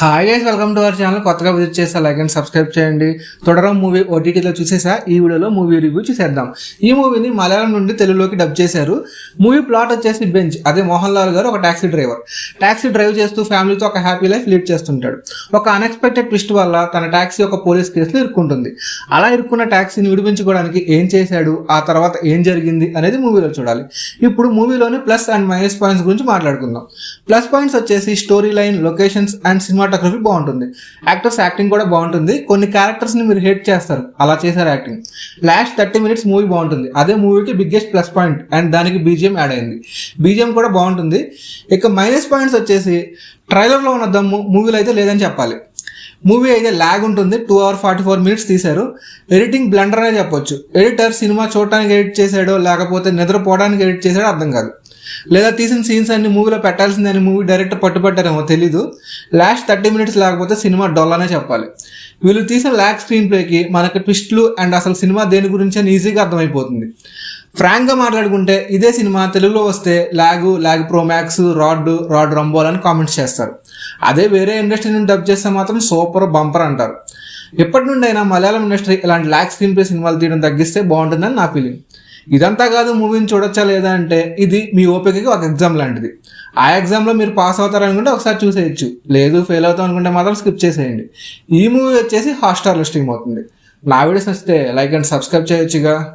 Hi guys welcome to our channel కొత్తగా visit చేస్తే like and subscribe చేయండి. తొడరం movie ఓటీటీలో చూసేసా? ఈ వీడియోలో మూవీ రివ్యూ చూసేద్దాం. ఈ మూవీని మలయాళం నుండి తెలుగులోకి డబ్ చేశారు. మూవీ ప్లాట్ వచ్చేసి బెంచ్ అదే మోహన్ లాల్ గారు ఒక టాక్సీ డ్రైవర్ ట్యాక్సీ డ్రైవ్ చేస్తూ ఫ్యామిలీతో ఒక హ్యాపీ లైఫ్ లీడ్ చేస్తుంటాడు. ఒక అన్ఎక్స్పెక్టెడ్ ట్విస్ట్ వల్ల తన టాక్సీ ఒక పోలీస్ కేసులో ఇరుక్కుంటుంది. అలా ఇరుక్కున్న టాక్సీని విడిపించుకోవడానికి ఏం చేశాడు? ఆ తర్వాత ఏం జరిగింది అనేది మూవీలో చూడాలి. ఇప్పుడు మూవీలోని ప్లస్ అండ్ మైనస్ పాయింట్స్ గురించి మాట్లాడుకుందాం. ప్లస్ పాయింట్స్ వచ్చేసి story line locations and cinema cinematography బాగుంటుంది. యాక్టర్స్ యాక్టింగ్ కూడా బాగుంటుంది. కొన్ని క్యారెక్టర్స్ని మీరు హేట్ చేస్తారు. అలా చేశారు acting last thirty minutes movie బాగుంటుంది. అదే మూవీకి బిగ్గెస్ట్ ప్లస్ పాయింట్ అండ్ దానికి బీజిఎం యాడ్ అయింది. బీజిఎం కూడా బాగుంటుంది. ఇక మైనస్ పాయింట్స్ వచ్చేసి ట్రైలర్లో ఉన్న దమ్ము మూవీలో అయితే లేదని చెప్పాలి. మూవీ అయితే ల్యాగ్ ఉంటుంది. Two hour forty four minutes తీశారు. ఎడిటింగ్ బ్లండర్ అనే చెప్పొచ్చు. ఎడిటర్ సినిమా చూడటానికి ఎడిట్ చేశాడో లేకపోతే నిద్రపోవడానికి ఎడిట్ చేశాడో అర్థం కాదు. లేదా తీసిన సీన్స్ అన్ని మూవీలో పెట్టాల్సిందని మూవీ డైరెక్టర్ పట్టుబట్టారేమో తెలీదు. లాస్ట్ థర్టీ మినిట్స్ లేకపోతే సినిమా డొల్లనే చెప్పాలి. వీళ్ళు తీసిన ల్యాక్ స్క్రీన్ ప్లేకి మనకు ట్విస్ట్లు అండ్ అసలు సినిమా దేని గురించి అని ఈజీగా అర్థమైపోతుంది. ఫ్రాంక్గా మాట్లాడుకుంటే ఇదే సినిమా తెలుగులో వస్తే లాగు లాగ్ ప్రోమాక్స్ రాడ్ రాడ్ రంబోల్ అని కామెంట్స్ చేస్తారు. అదే వేరే ఇండస్ట్రీ నుండి డబ్ చేస్తే మాత్రం సూపర్ బంపర్ అంటారు. ఎప్పటి నుండి అయినా మలయాళం ఇండస్ట్రీ ఇలాంటి ల్యాక్ స్క్రీన్ ప్లే సినిమాలు తీయడం తగ్గిస్తే బాగుంటుందని నా ఫీలింగ్ ఇదంతా కాదు మూవీని చూడొచ్చా లేదా అంటే ఇది మీ ఓపికకి ఒక ఎగ్జామ్ లాంటిది. ఆ ఎగ్జామ్లో మీరు పాస్ అవుతారనుకుంటే ఒకసారి చూసేయచ్చు. లేదు ఫెయిల్ అవుతాం అనుకుంటే మాత్రం స్కిప్ చేసేయండి. ఈ మూవీ వచ్చేసి హాట్స్టార్లో స్ట్రీమ్ అవుతుంది. నా వీడియోస్ నచ్చితే లైక్ అండ్ సబ్స్క్రైబ్ చేయొచ్చుగా.